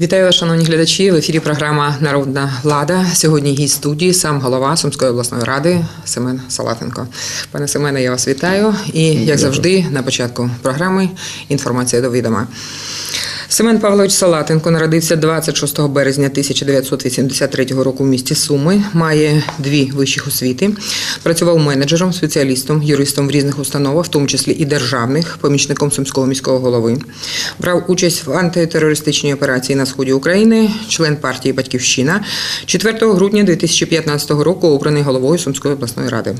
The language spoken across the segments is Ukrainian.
Вітаю шановні глядачі. В ефірі програма Народна влада. Сьогодні гість студії сам голова Сумської обласної ради Семен Салатенко. Пане Семене, я вас вітаю. І як завжди, на початку програми інформація до відома. Семен Павлович Салатенко народився 26 березня 1983 року в місті Суми. Має дві вищих освіти. Працював менеджером, спеціалістом, юристом в різних установах, в тому числі і державних, помічником сумського міського голови. Брав участь в антитерористичній операції на сході України, член партії Батьківщина. 4 грудня 2015 року обраний головою Сумської обласної ради.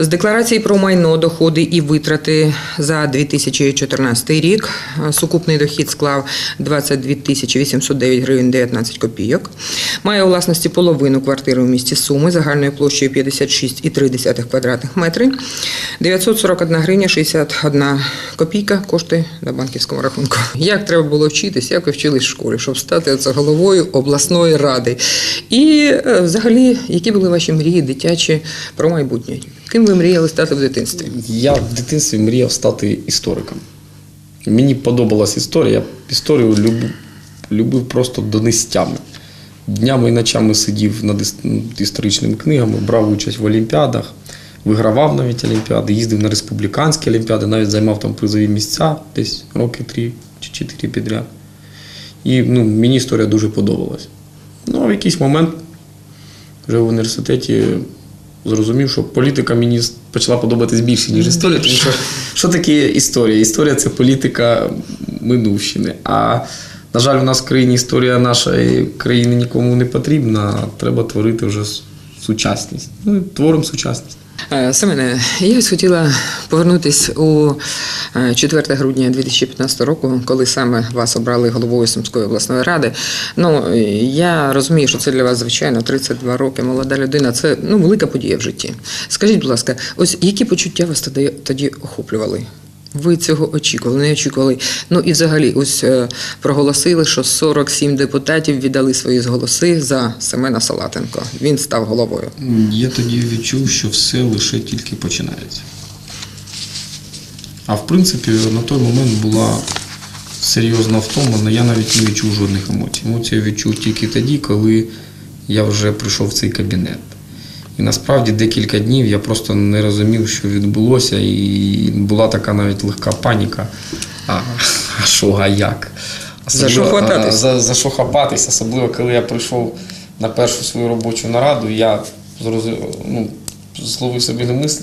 З декларації про майно, доходи і витрати за 2014 рік сукупний дохід склав 22 тисячі 809 гривень 19 копійок. Має у власності половину квартири у місті Суми загальною площею 56,3 квадратних метри. 941 гривня 61 копійка коштує на банківському рахунку. Як треба було вчитись, як ви вчились в школі, щоб стати головою обласної ради? І е, взагалі, які були ваші мрії дитячі про майбутнє? Ким ви мріяли стати в дитинстві? Я в дитинстві мріяв стати істориком. Мені подобалась історія. Я історію любив, любив просто донестями. Днями і ночами сидів над історичними книгами, брав участь в олімпіадах, вигравав навіть олімпіади, їздив на республіканські олімпіади, навіть займав там призові місця десь роки три чи чотири підряд. І ну, мені історія дуже подобалась. Ну, а в якийсь момент вже в університеті зрозумів, що політика мені почала подобатись більше, ніж історія. Тому що що таке історія? Історія це політика минувщини. А на жаль, у нас в країні історія нашої країни нікому не потрібна. Треба творити вже сучасність. Ну, творимо сучасність. Е, Семене, я ось хотіла повернутися у е, 4 грудня 2015 року, коли саме вас обрали головою Сумської обласної ради. Ну е, я розумію, що це для вас звичайно 32 роки, молода людина. Це ну велика подія в житті. Скажіть, будь ласка, ось які почуття вас тоді, тоді охоплювали? Ви цього очікували, не очікували. Ну і взагалі, ось е, проголосили, що 47 депутатів віддали свої голоси за Семена Салатенко. Він став головою. Я тоді відчув, що все лише тільки починається. А в принципі, на той момент була серйозна втома, але я навіть не відчув жодних емоцій. Емоції відчув тільки тоді, коли я вже прийшов в цей кабінет. І насправді декілька днів я просто не розумів, що відбулося, і була така навіть легка паніка. А, а що, а як? За що хвататись? За, за що хапатись, особливо коли я прийшов на першу свою робочу нараду, я зрозумів, ну, зловив собі на мис...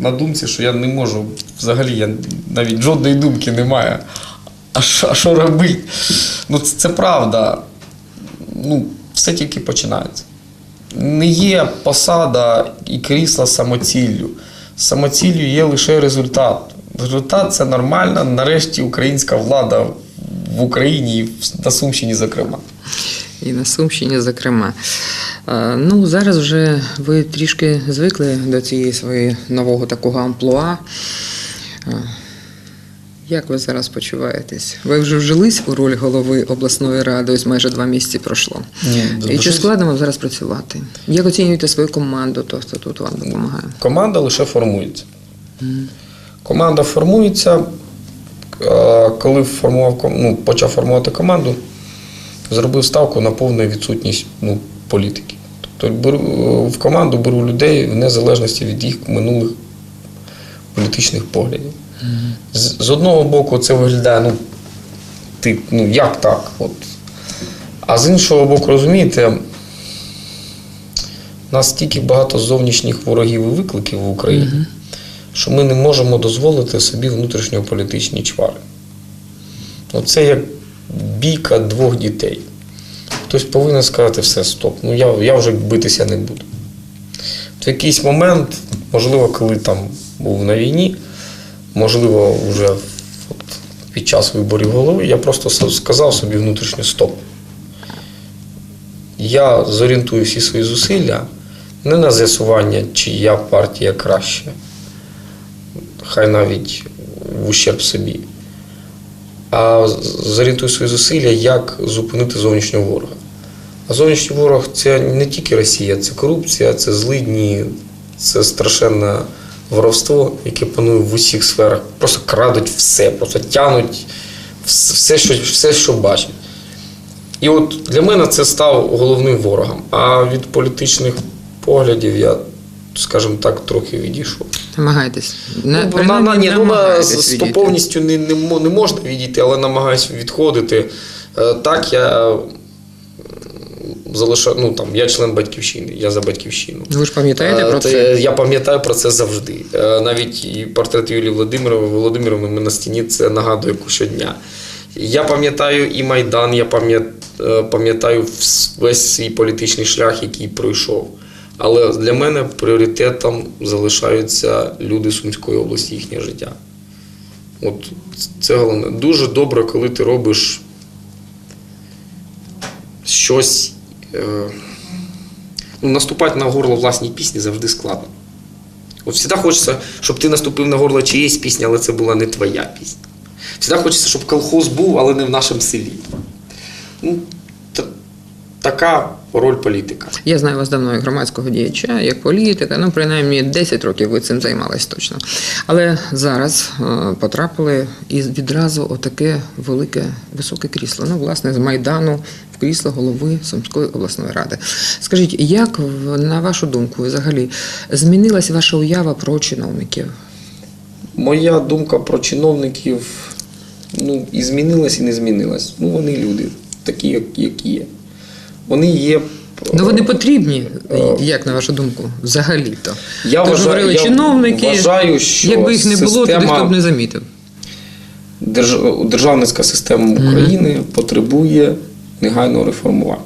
на думці, що я не можу, взагалі я навіть жодної думки немає. А що, а що робити? Ну, це, це правда. Ну, все тільки починається. Не є посада і крісла самоціллю. Самоціллю є лише результат. Результат це нормальна, нарешті, українська влада в Україні і на Сумщині, зокрема. І на Сумщині, зокрема. Е, Ну, зараз вже ви трішки звикли до цієї своєї нового такого амплуа. Як ви зараз почуваєтесь? Ви вже вжились у роль голови обласної ради, ось майже два місяці пройшло. І чи складно вам зараз працювати? Як оцінюєте свою команду, то хто тут вам допомагає? Команда лише формується. Команда формується. е, Коли формував, ну, почав формувати команду, зробив ставку на повну відсутність ну, політики. Тобто беру, в команду беру людей в незалежності від їх минулих політичних поглядів. З, з одного боку, це виглядає, ну, ти, ну як так? От. А з іншого боку, розумієте, у нас стільки багато зовнішніх ворогів і викликів в Україні, що ми не можемо дозволити собі внутрішньополітичні чвари. Оце як бійка двох дітей. Хтось повинен сказати все, стоп, ну я, я вже битися не буду. В якийсь момент, можливо, коли там був на війні, можливо, вже от, під час виборів голови, я просто сказав собі внутрішньо стоп. Я зорієнтую всі свої зусилля не на з'ясування, чия партія краще, хай навіть в ущерб собі, а зорієнтую свої зусилля, як зупинити зовнішнього ворога. А зовнішній ворог це не тільки Росія, це корупція, це злидні, це страшенне воровство, яке панує в усіх сферах. Просто крадуть все, просто тянуть все, що, все, що бачать. І от для мене це став головним ворогом. А від політичних поглядів я, скажімо так, трохи відійшов. Намагайтесь. На, Ну, на, на, ні, ну, намагайтесь з- повністю не, не, не можна відійти, але намагаюся відходити. Е, Так, я залишаю, ну там я член батьківщини, я за батьківщину. Ви ж пам'ятаєте Е, про це? Я пам'ятаю про це завжди. Е, Навіть і портрет Юлії Володимирової Володимировни ми на стіні це нагадує щодня. Я пам'ятаю і Майдан, я е, пам'ятаю весь свій політичний шлях, який пройшов. Але для мене пріоритетом залишаються люди Сумської області, їхнє життя. От це головне. Дуже добре, коли ти робиш щось. Е, ну, наступати на горло власній пісні завжди складно. От завжди хочеться, щоб ти наступив на горло чиєїсь пісні, але це була не твоя пісня. Завжди хочеться, щоб колхоз був, але не в нашому селі. Ну, та, така роль політика. Я знаю вас давно як громадського діяча, як політика. Ну, принаймні 10 років ви цим займались точно. Але зараз е, потрапили і відразу отаке велике високе крісло. Ну, власне, з Майдану в крісло голови Сумської обласної ради. Скажіть, як на вашу думку, взагалі, змінилась ваша уява про чиновників? Моя думка про чиновників ну, і змінилась, і не змінилась. Ну, вони люди, такі, як- є. Вони є. Ну вони потрібні, Е, як на вашу думку, взагалі-то. Я Тож вважаю- говорили я чиновники, вважаю, що якби їх не було, то ніхто б не замітив. Держ- Державницька система України потребує негайного реформування,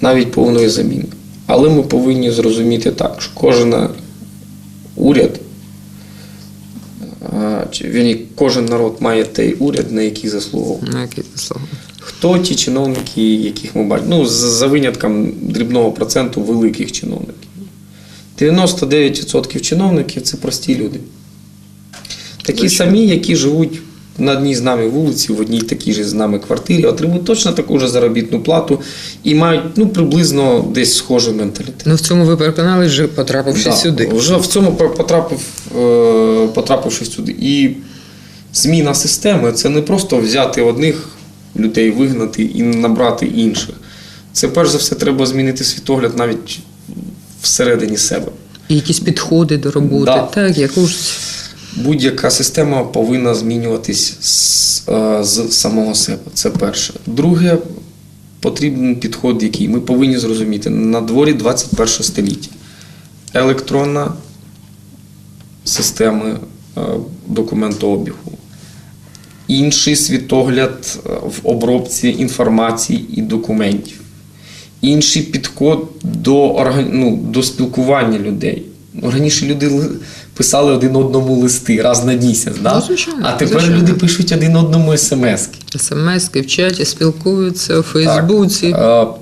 навіть повної заміни. Але ми повинні зрозуміти так, що кожен уряд, чи кожен народ має той уряд, на який заслуговує. На яке це? Хто ті чиновники, яких ми бачимо? Ну, за винятком дрібного проценту великих чиновників. 99% чиновників це прості люди. Такі самі, які живуть на одній з нами вулиці, в одній такій же з нами квартирі, отримують точно таку ж заробітну плату і мають ну, приблизно десь схожий менталітет. Ну в цьому ви переконались, вже потрапивши Да, сюди. Вже в цьому потрапив, е, потрапивши сюди. І зміна системи це не просто взяти одних людей, вигнати і набрати інших. Це перш за все треба змінити світогляд навіть всередині себе. І якісь підходи до роботи, Да. так, якусь. Будь-яка система повинна змінюватись з, е, з самого себе. Це перше. Друге, потрібен підход, який ми повинні зрозуміти. На дворі 21 століття. Електронна система е, документообігу. Інший світогляд е, в обробці інформації і документів. Інший підход до, ну, до спілкування людей. Ну, Раніше люди писали один одному листи раз на місяць, да? Ну, звичайно, а тепер звичайно. люди пишуть один одному смски. СМС-ки в чаті спілкуються у Фейсбуці. Так. Е,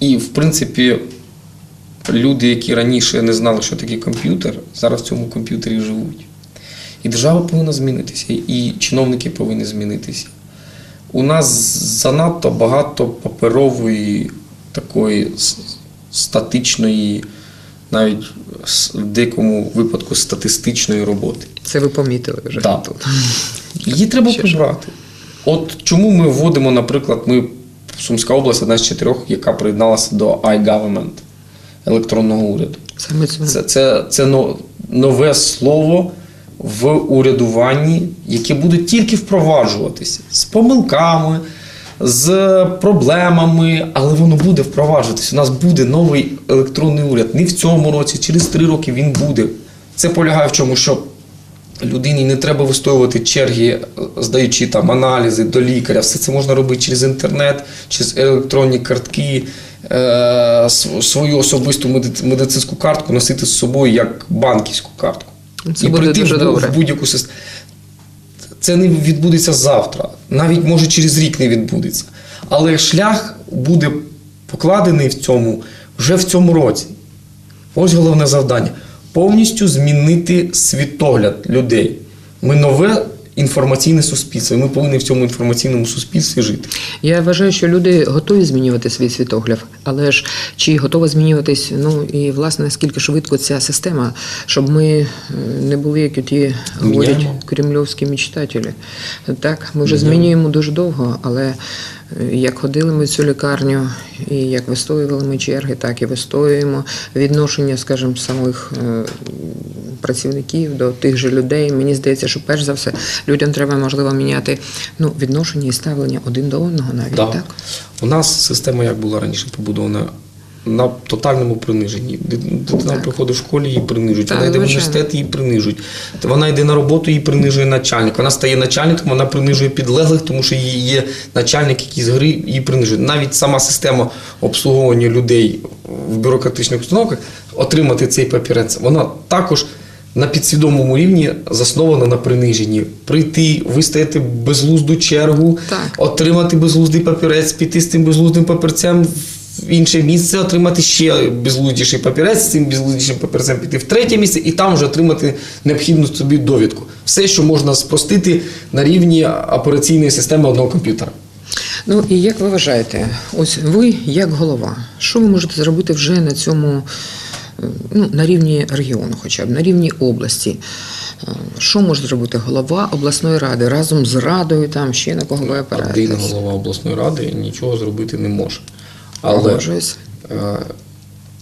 І, в принципі, люди, які раніше не знали, що таке комп'ютер, зараз в цьому комп'ютері живуть. І держава повинна змінитися, і чиновники повинні змінитися. У нас занадто багато паперової, такої статичної, навіть в деякому випадку статистичної роботи. Це ви помітили вже Да. тут. Її треба Ще прибрати. От чому ми вводимо, наприклад, ми Сумська область одна з чотирьох, яка приєдналася до iGovernment електронного уряду. Саме це. Це, це, це нове слово в урядуванні, яке буде тільки впроваджуватися з помилками, з проблемами, але воно буде впроваджуватися. У нас буде новий електронний уряд. Не в цьому році, через три роки він буде. Це полягає в чому, що людині не треба вистоювати черги, е, здаючи там аналізи до лікаря. Все це можна робити через інтернет, через електронні картки, е, свою особисту медицинську картку носити з собою як банківську картку. Це і буде прийти дуже в, добре. в будь-яку систему. Це не відбудеться завтра, навіть може через рік не відбудеться. Але шлях буде покладений в цьому вже в цьому році. Ось головне завдання повністю змінити світогляд людей. Ми нове інформаційне суспільство. І ми повинні в цьому інформаційному суспільстві жити. Я вважаю, що люди готові змінювати свій світогляд, але ж чи готова змінюватись, ну і власне наскільки швидко ця система, щоб ми е, не були, як ті говорять кремльовські мечтателі. Так, ми вже Міняємо. змінюємо дуже довго, але е, як ходили ми в цю лікарню, і як вистоювали ми черги, так і вистоюємо відношення, скажімо, самих е, працівників до тих же людей. Мені здається, що перш за все людям треба можливо міняти ну, відношення і ставлення один до одного навіть Да. так. У нас система як була раніше побудована. На тотальному приниженні. Дитина Так. приходить в школі, її принижують. Так, вона йде в університет, її принижують. Вона йде на роботу, її принижує начальник. Вона стає начальником, вона принижує підлеглих, тому що її є начальник, який з гри її принижує. Навіть сама система обслуговування людей в бюрократичних установках отримати цей папірець, вона також на підсвідомому рівні заснована на приниженні. Прийти, вистояти безглузду чергу, Так. отримати безглуздий папірець, піти з цим безглуздим папірцем в інше місце, отримати ще безглуздіший папірець, з цим безглуздішим папірцем піти в третє місце і там вже отримати необхідну собі довідку. Все, що можна спростити на рівні операційної системи одного комп'ютера. Ну і як ви вважаєте, ось ви як голова, що ви можете зробити вже на цьому, ну, на рівні регіону, хоча б на рівні області? Е, Що може зробити голова обласної ради разом з радою, там ще на кого ви Один голова обласної ради нічого зробити не може. Але е,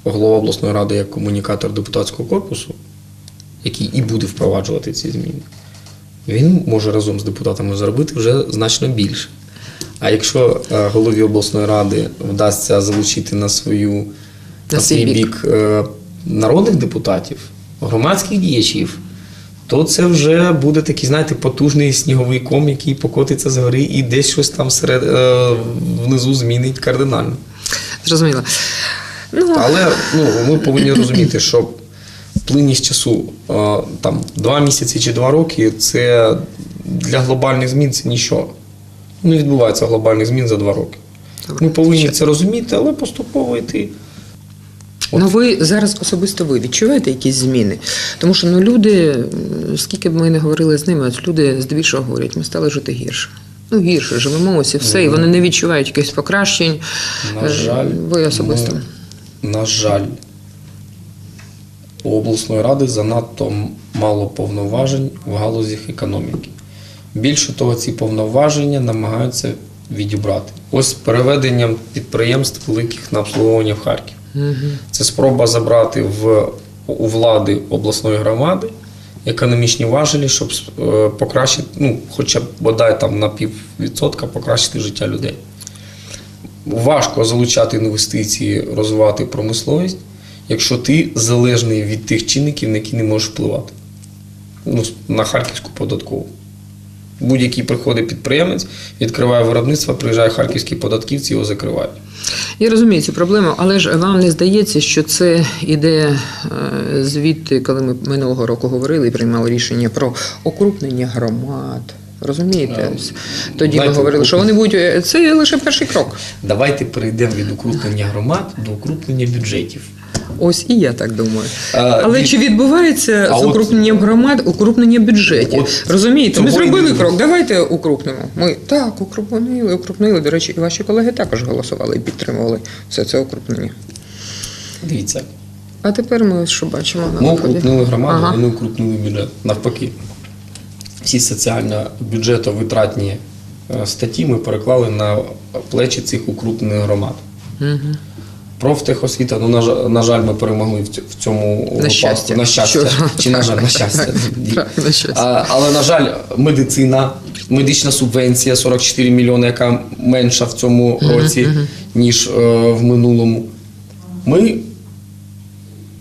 голова обласної ради як комунікатор депутатського корпусу, який і буде впроваджувати ці зміни, він може разом з депутатами зробити вже значно більше. А якщо е, голові обласної ради вдасться залучити на свою на свій свій бік. Народних депутатів, громадських діячів, то це вже буде такий, знаєте, потужний сніговий ком, який покотиться з гори і десь щось там серед, е, внизу змінить кардинально. Зрозуміло. Ну, Але ну, ми повинні розуміти, що плинність часу е, там, два місяці чи два роки це для глобальних змін це нічого. Не відбувається глобальних змін за два роки. Ми повинні це розуміти, але поступово йти. Ну, ви зараз особисто ви відчуваєте якісь зміни? Тому що ну, люди, скільки б ми не говорили з ними, от люди здебільшого говорять, ми стали жити гірше. Ну, гірше, живемо ось і все, і вони не відчувають якихось покращень. На Е, жаль, ви особисто. Ми, на жаль, у обласної ради занадто мало повноважень в галузях економіки. Більше того, ці повноваження намагаються відібрати. Ось переведенням підприємств великих на обслуговування в Харків. Це спроба забрати в, у влади обласної громади економічні важелі, щоб е, покращити, ну, хоча б бодай там на піввідсотка покращити життя людей. Важко залучати інвестиції, розвивати промисловість, якщо ти залежний від тих чинників, на які не можеш впливати. Ну, на харківську податкову. Будь-який приходить підприємець, відкриває виробництво, приїжджає харківські податківці, його закривають. Я розумію цю проблему, але ж вам не здається, що це іде е, звідти, коли ми минулого року говорили і приймали рішення про окрупнення громад. Розумієте? Тоді ми говорили, що вони будуть. е, Це лише перший крок. Давайте перейдемо від укрупнення громад до укрупнення бюджетів. Ось і я так думаю. А, Але від- чи відбувається А з от- укрупненням громад укрупнення бюджетів? От Розумієте, ми зробили крок, давайте укрупнемо. Ми так, укрупнили, укрупнили. До речі, і ваші колеги також голосували і підтримували все це укрупнення. Дивіться, А тепер ми що бачимо на Ми виході. укрупнили громаду, Ага. вони укрупнили бюджет. Навпаки, всі соціально-бюджетовитратні е, статті ми переклали на плечі цих укрупнених громад. Мгм. Профтехосвіта, ну, на, жаль- на жаль, ми перемогли в ць- в цьому випадку. щастя. На щастя. Що? Чи на жаль, на щастя. На щастя. Але, на жаль, медицина, медична субвенція 44 мільйони, яка менша в цьому році, ніж е, в минулому. Ми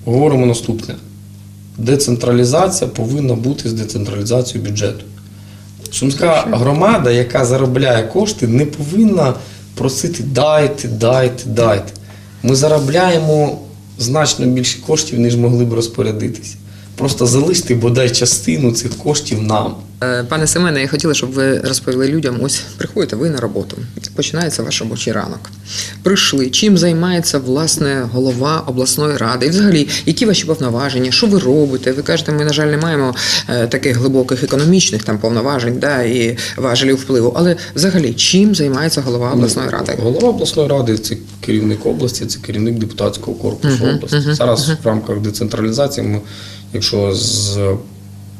говоримо наступне: децентралізація повинна бути з децентралізацією бюджету. Сумська громада, яка заробляє кошти, не повинна просити дайте, дайте, дайте. Ми заробляємо значно більше коштів, ніж могли б розпорядитися. Просто залишити бодай частину цих коштів нам. Е, Пане Семене, я хотіла, щоб ви розповіли людям, ось приходите ви на роботу, починається ваш робочий ранок. Прийшли, чим займається власне голова обласної ради? І взагалі, які ваші повноваження, що ви робите? Ви кажете, ми, на жаль, не маємо е, таких глибоких економічних там повноважень да, і важелів впливу. Але взагалі, чим займається голова обласної ради? Голова обласної ради це керівник області, це керівник депутатського корпусу Мгм, області. мгм, Зараз в рамках децентралізації ми, якщо з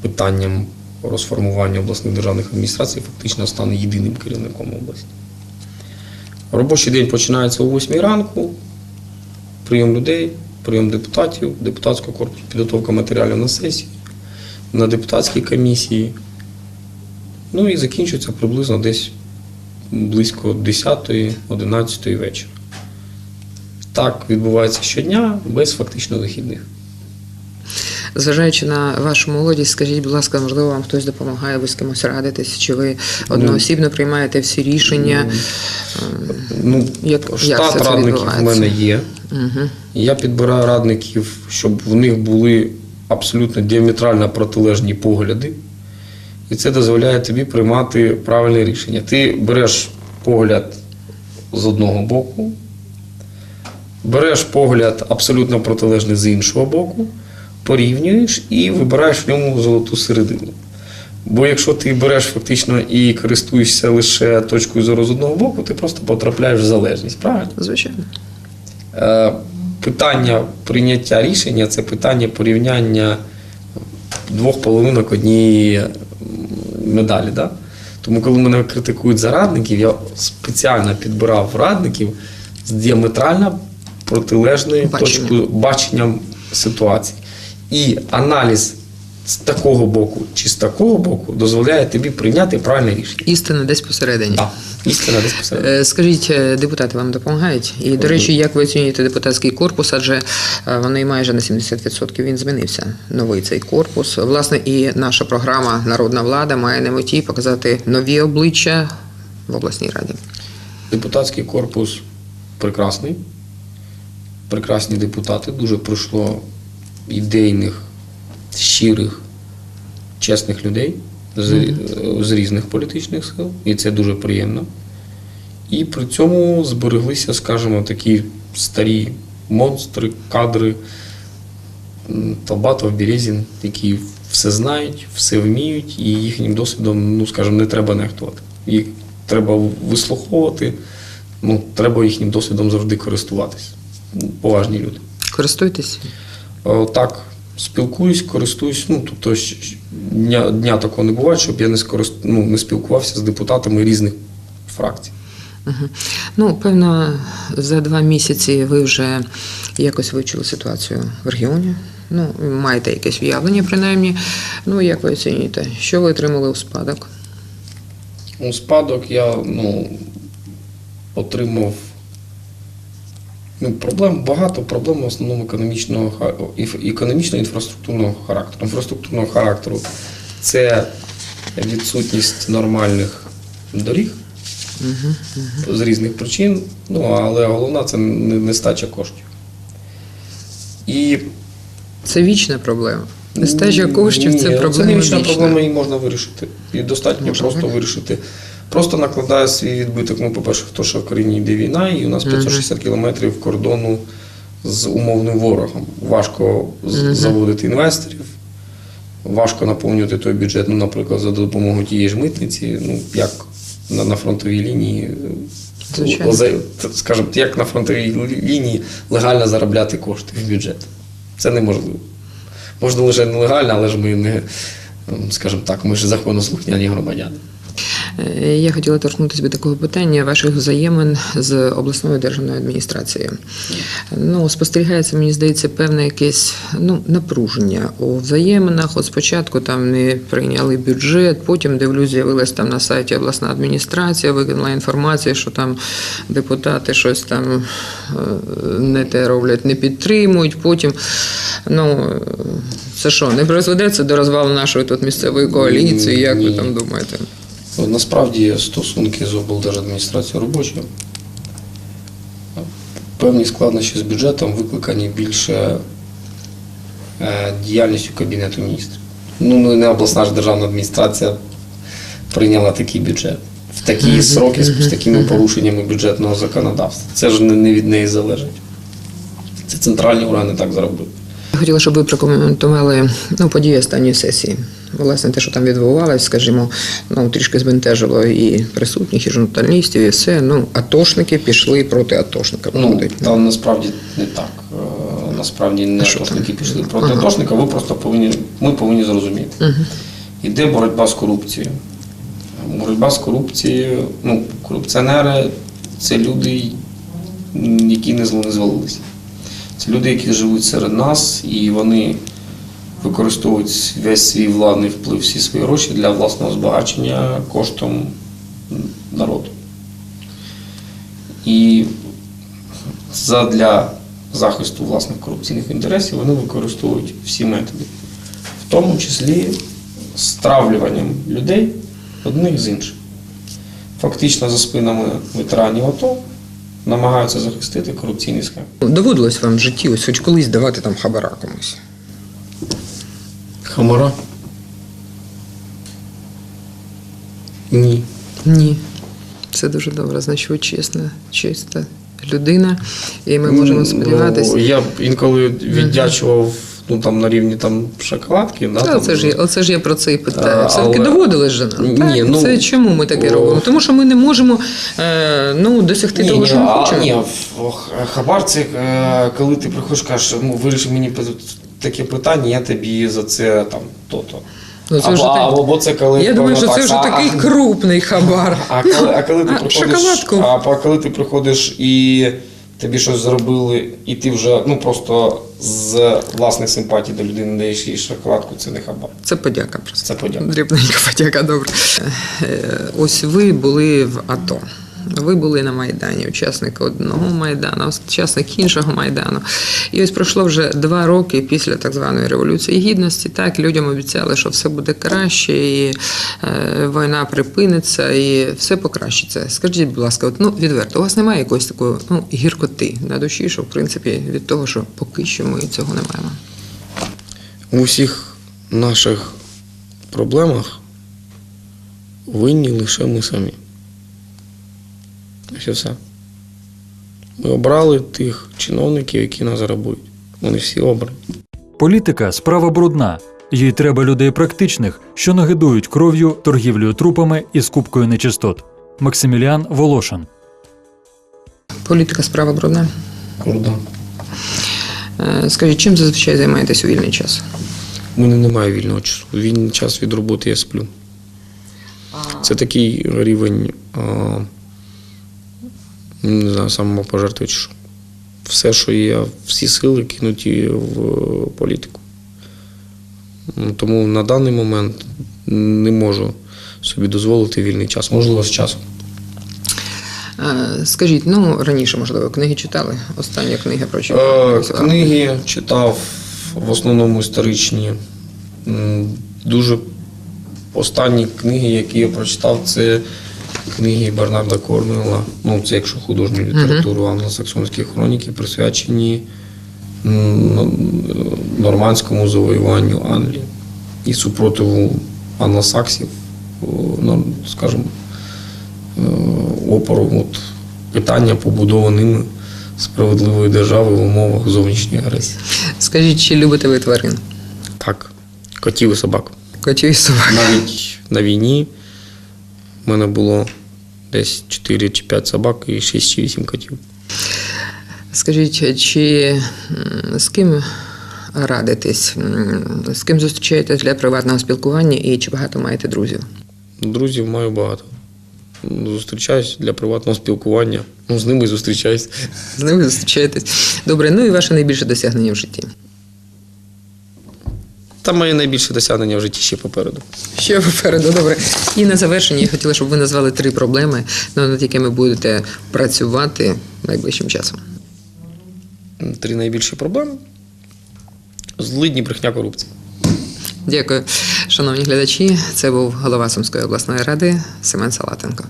питанням розформування обласних державних адміністрацій, фактично стане єдиним керівником області. Робочий день починається о 8 ранку, прийом людей, прийом депутатів, депутатського корпусу, підготовка матеріалів на сесії, на депутатській комісії. Ну і закінчується приблизно десь близько 10-11 вечора. Так відбувається щодня без фактично вихідних. Зважаючи на вашу молодість, скажіть, будь ласка, можливо, вам хтось допомагає, ви з кимось радитесь, чи ви одноосібно приймаєте всі рішення? Ну, Як- як це радників в мене є. Угу. Я підбираю радників, щоб в них були абсолютно діаметрально протилежні погляди. І це дозволяє тобі приймати правильне рішення. Ти береш погляд з одного боку, береш погляд абсолютно протилежний з іншого боку, порівнюєш і вибираєш в ньому золоту середину. Бо якщо ти береш фактично і користуєшся лише точкою зору з одного боку, ти просто потрапляєш в залежність, правильно? Звичайно. Е, Питання прийняття рішення це питання порівняння двох половинок однієї медалі. Да? Тому, коли мене критикують за радників, я спеціально підбирав радників з діаметрально протилежною Баченням. точкою баченням ситуації. І аналіз з такого боку чи з такого боку дозволяє тобі прийняти правильне рішення. Істина десь посередині. Так, істина десь посередині. Е, Скажіть, е, депутати вам допомагають? І, до речі, як ви оцінюєте депутатський корпус? Адже е, вони майже на 70% він змінився. Новий цей корпус. Власне, і наша програма Народна влада має на меті показати нові обличчя в обласній раді. Депутатський корпус прекрасний. Прекрасні депутати. Дуже пройшло ідейних, щирих, чесних людей з, з різних політичних сил. І це дуже приємно. І при цьому збереглися, скажімо, такі старі монстри, кадри. М, Толбатов, Березін, які все знають, все вміють, і їхнім досвідом, ну скажімо, не треба нехтувати. Їх треба вислуховувати, ну, треба їхнім досвідом завжди користуватись. Поважні люди. Користуйтесь. Е, Так, спілкуюсь, користуюсь. Ну, тобто дня, дня такого не буває, щоб я не, скорист... ну, не спілкувався з депутатами різних фракцій. Ну, певно, за два місяці ви вже якось вивчили ситуацію в регіоні. Ну, маєте якесь уявлення, принаймні. Ну, як ви оцінюєте, що ви отримали у спадок? У спадок я ну, отримав ну, проблем багато проблем в основному економічного економічно інфраструктурного характеру. Інфраструктурного характеру це відсутність нормальних доріг з різних причин, ну але головна це нестача коштів. І Це вічна проблема. Нестача коштів Ні, це Це проблема не вічна вічна. проблема, її можна вирішити. І достатньо Можна просто вирішити. Просто накладає свій відбиток. Ну, по-перше, в те, що в країні йде війна, і у нас 560 кілометрів кордону з умовним ворогом. Важко заводити інвесторів, важко наповнювати той бюджет, ну, наприклад, за допомогою тієї ж митниці, ну, як на, на фронтовій лінії. Звичайно. Скажімо, як на фронтовій лінії легально заробляти кошти в бюджет. Це неможливо. Можна лише нелегально, але ж ми не, ем, скажімо так, ми ж законослухняні громадяни. Е, Я хотіла торкнутися до такого питання ваших взаємин з обласною державною адміністрацією. Ну, спостерігається, мені здається, певне якесь ну, напруження у взаєминах. От спочатку там не прийняли бюджет, потім дивлюсь, з'явилась там на сайті обласна адміністрація, викинула інформацію, що там депутати щось там е, не те роблять, не підтримують. Потім, ну, це що, не призведе це до розвалу нашої тут місцевої коаліції? Як ви там думаєте? Насправді стосунки з облдержадміністрацією робочі. Певні складнощі з бюджетом викликані більше е, діяльністю Кабінету міністрів. Ну, не обласна ж державна адміністрація прийняла такий бюджет. В такі сроки з, такими порушеннями бюджетного законодавства. Це ж не, не від неї залежить. Це центральні органи так зробили. Я хотіла, щоб ви прокоментували ну, події останньої сесії. Власне, те, що там відбувалось, скажімо, ну трішки збентежило і присутніх, і журналістів, і все. Ну, атошники пішли проти атошника. Ну, там насправді не так. Е, Насправді не атошники там? пішли проти Ага. атошника, ви просто повинні, ми повинні зрозуміти. Мгм. Іде боротьба з корупцією. Боротьба з корупцією, ну, корупціонери це люди, які не звалилися. Це люди, які живуть серед нас, і вони використовують весь свій владний вплив, всі свої гроші для власного збагачення коштом народу. І задля захисту власних корупційних інтересів вони використовують всі методи, в тому числі стравлюванням людей одних з інших. Фактично за спинами ветеранів АТО намагаються захистити корупційні схеми. Доводилось вам в житті ось хоч колись давати там хабара комусь. Хамара? Ні. Ні. Це дуже добре. Значить, ви чесна, чиста людина, і ми можемо сподіватися. Ну, я б інколи віддячував ну, там, на рівні там, шоколадки. Да, Та, там, оце ж, я- оце ж я про це і питаю. Все-таки але- доводилось же нам. Ні, так? ну, це чому ми таке о, робимо? Тому що ми не можемо е, ну, досягти Ні, того, ні, що ми хочемо. ні, в- хабар це е, коли ти приходиш, кажеш, ну виріши мені таке питання, я тобі за це там то-то. Ну, це або, вже так. або це коли Я думаю, що це вже а- такий а- крупний хабар. А коли, а коли ти А, приходиш, шоколадку. а коли ти приходиш і тобі щось зробили, і ти вже ну просто з власних симпатій до людини даєш їй шоколадку, це не хабар. Це подяка просто. Це подяка. Дрібненька подяка, добре. Е, Ось ви були в АТО. Ви були на Майдані, учасник одного Майдану, учасник іншого Майдану. І ось пройшло вже два роки після так званої Революції Гідності. Так, людям обіцяли, що все буде краще, і е, війна припиниться, і все покращиться. Скажіть, будь ласка, от, ну, відверто, у вас немає якоїсь такої ну, гіркоти на душі, що в принципі від того, що поки що ми цього не маємо. У всіх наших проблемах винні лише ми самі. Ось і все. Ми обрали тих чиновників, які нас грабують. Вони всі обрані. Політика справа брудна. Їй треба людей практичних, що нагидують кров'ю, торгівлею трупами і скупкою нечистот. Максиміліан Волошин. Політика справа брудна. Круто. Е, Скажіть, чим зазвичай займаєтесь у вільний час? У мене немає вільного часу. Вільний час від роботи я сплю. Це такий рівень а, не знаю, самопожертви чи що. Все, що є, всі сили кинуті в політику. Ну, Тому на даний момент не можу собі дозволити вільний час. Можливо, з часом. Е, Скажіть, ну раніше, можливо, книги читали? Остання книга про чим? Е, Книги читав в основному історичні. Дуже останні книги, які я прочитав, це книги Бернарда Корнуела. Ну, це якщо художню літературу, англосаксонські хроніки, присвячені нормандському завоюванню Англії і супротиву англосаксів, ну, скажімо, е, опору от, питання побудови ними справедливої держави в умовах зовнішньої агресії. Скажіть, чи любите ви тварин? Так, котів і собак. Котів і собак. Навіть на війні в мене було десь 4 чи 5 собак і 6 чи 8 котів. Скажіть, чи з ким радитесь? З ким зустрічаєтесь для приватного спілкування і чи багато маєте друзів? Друзів маю багато. Зустрічаюсь для приватного спілкування. Ну, з ними зустрічаюсь. З ними зустрічаєтесь. Добре, ну і ваше найбільше досягнення в житті. Та моє найбільше досягнення в житті ще попереду. Що попереду, добре. І на завершення я хотіла, щоб ви назвали три проблеми, ну, над якими будете працювати найближчим часом. Три найбільші проблеми. Злидні брехня корупція. Дякую, шановні глядачі. Це був голова Сумської обласної ради Семен Салатенко.